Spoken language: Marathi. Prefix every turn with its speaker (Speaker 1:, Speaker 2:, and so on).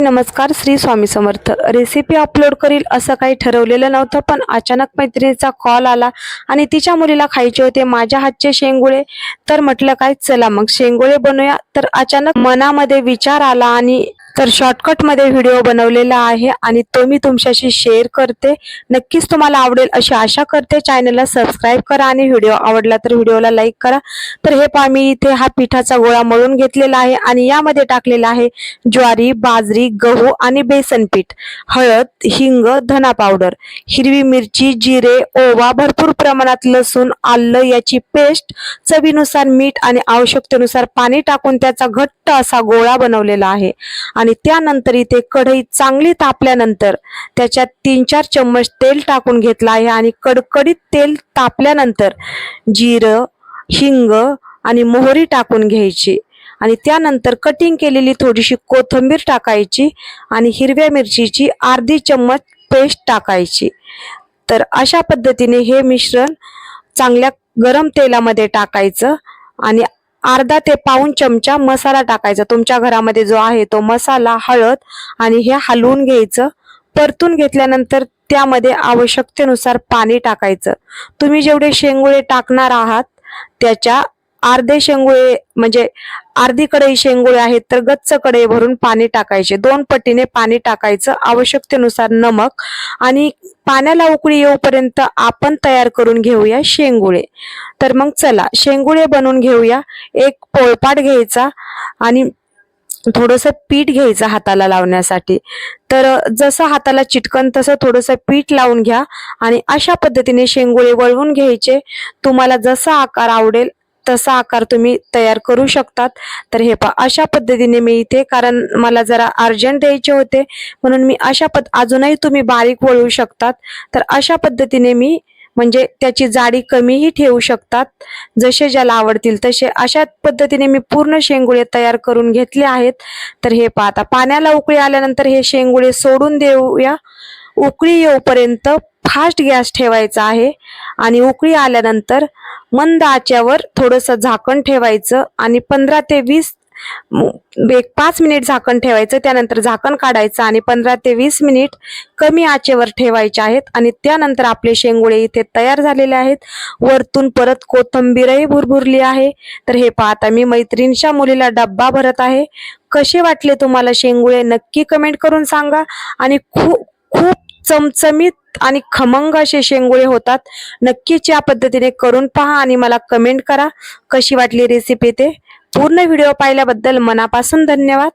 Speaker 1: नमस्कार श्री स्वामी समर्थ. रेसिपी अपलोड करील असं काही ठरवलेलं नव्हतं पण अचानक मैत्रिणीचा कॉल आला आणि तिच्या मुलीला खायचे होते. माझ्या हातचे शेंगुळे तर म्हटलं काय चला मग शेंगुळे बनवूया तर अचानक मनामध्ये विचार आला आणि तर शॉर्टकटमध्ये व्हिडिओ बनवलेला आहे आणि तो मी तुमच्याशी शेअर करते. नक्कीच तुम्हाला आवडेल अशी आशा करते. चॅनलला सबस्क्राईब करा आणि व्हिडिओ आवडला तर व्हिडिओला लाईक करा. तर हे पहा मी इथे हा पिठाचा गोळा मळून घेतलेला आहे आणि यामध्ये टाकलेला आहे ज्वारी बाजरी गहू आणि बेसन पीठ हळद हिंग धना पावडर हिरवी मिरची जिरे ओवा भरपूर प्रमाणात लसूण आलं याची पेस्ट चवीनुसार मीठ आणि आवश्यकतेनुसार पाणी टाकून त्याचा घट्ट असा गोळा बनवलेला आहे. आणि आणि त्यानंतर इथे कढई चांगली तापल्यानंतर त्याच्यात तीन चार चम्मच तेल टाकून घेतलं आहे आणि कडकडीत तेल तापल्यानंतर जिरं हिंग आणि मोहरी टाकून घ्यायची. आणि त्यानंतर कटिंग केलेली थोडीशी कोथिंबीर टाकायची आणि हिरव्या मिरचीची अर्धी चम्मच पेस्ट टाकायची. तर अशा पद्धतीने हे मिश्रण चांगल्या गरम तेलामध्ये टाकायचं आणि अर्धा ते पाऊन चमचा मसाला टाकायचा. तुमच्या घरामध्ये जो आहे तो मसाला हळद आणि हे हलवून घ्यायचं. परतून घेतल्यानंतर त्यामध्ये आवश्यकतेनुसार पाणी टाकायचं. तुम्ही जेवढे शेंगुळे टाकणार आहात त्याच्या अर्धे शेंगुळे म्हणजे अर्धी कढई शेंगुळे आहेत तर गच्च कढई भरून पाणी टाकायचे. दोन पटीने पाणी टाकायचं. आवश्यकतेनुसार नमक आणि पाण्याला उकळी येऊपर्यंत आपण तयार करून घेऊया शेंगुळे. तर मग चला शेंगुळे बनवून घेऊया. एक पोळपाट घ्यायचा आणि थोडस पीठ घ्यायचं हाताला लावण्यासाठी. तर जसं हाताला चिटकन तसं थोडंसं पीठ लावून घ्या आणि अशा पद्धतीने शेंगुळे वळवून घ्यायचे. तुम्हाला जसा आकार आवडेल तसा आकार तुम्ही तयार करू शकतात. तर हे पहा अशा पद्धतीने मी इथे कारण मला जरा अर्जंट द्यायचे होते म्हणून मी अशा पद अजूनही तुम्ही बारीक वळवू शकतात. तर अशा पद्धतीने मी म्हणजे त्याची जाडी कमीही ठेवू शकतात. जसे ज्याला आवडतील तसे अशा पद्धतीने मी पूर्ण शेंगुळे तयार करून घेतले आहेत. तर हे पाहता आता पाण्याला उकळी आल्यानंतर हे शेंगुळे सोडून देऊया. उकळी येऊपर्यंत फास्ट गॅस ठेवायचा आहे आणि उकळी आल्यानंतर मंद आच्यावर थोडंसं झाकण ठेवायचं आणि पंधरा ते वीस एक पाच मिनिट झाकण ठेवायचं. त्यानंतर झाकण काढायचं आणि पंधरा ते वीस मिनिट कमी आचेवर ठेवायचे आहेत आणि त्यानंतर आपले शेंगुळे इथे तयार झालेले आहेत. वरतून परत कोथंबीरही भुरभुरली आहे. तर हे पाहता मी मैत्रिणीच्या मुलीला डब्बा भरत आहे. कसे वाटले तुम्हाला शेंगुळे? नक्की कमेंट करून सांगा. आणि खूप खूप चमचमीत आणि खमंग असे शेंगुळे होतात. नक्कीच या पद्धतीने करून पहा आणि मला कमेंट करा. कशी वाटली रेसिपी ते? पूर्ण व्हिडिओ पाहिल्याबद्दल मनापासून धन्यवाद.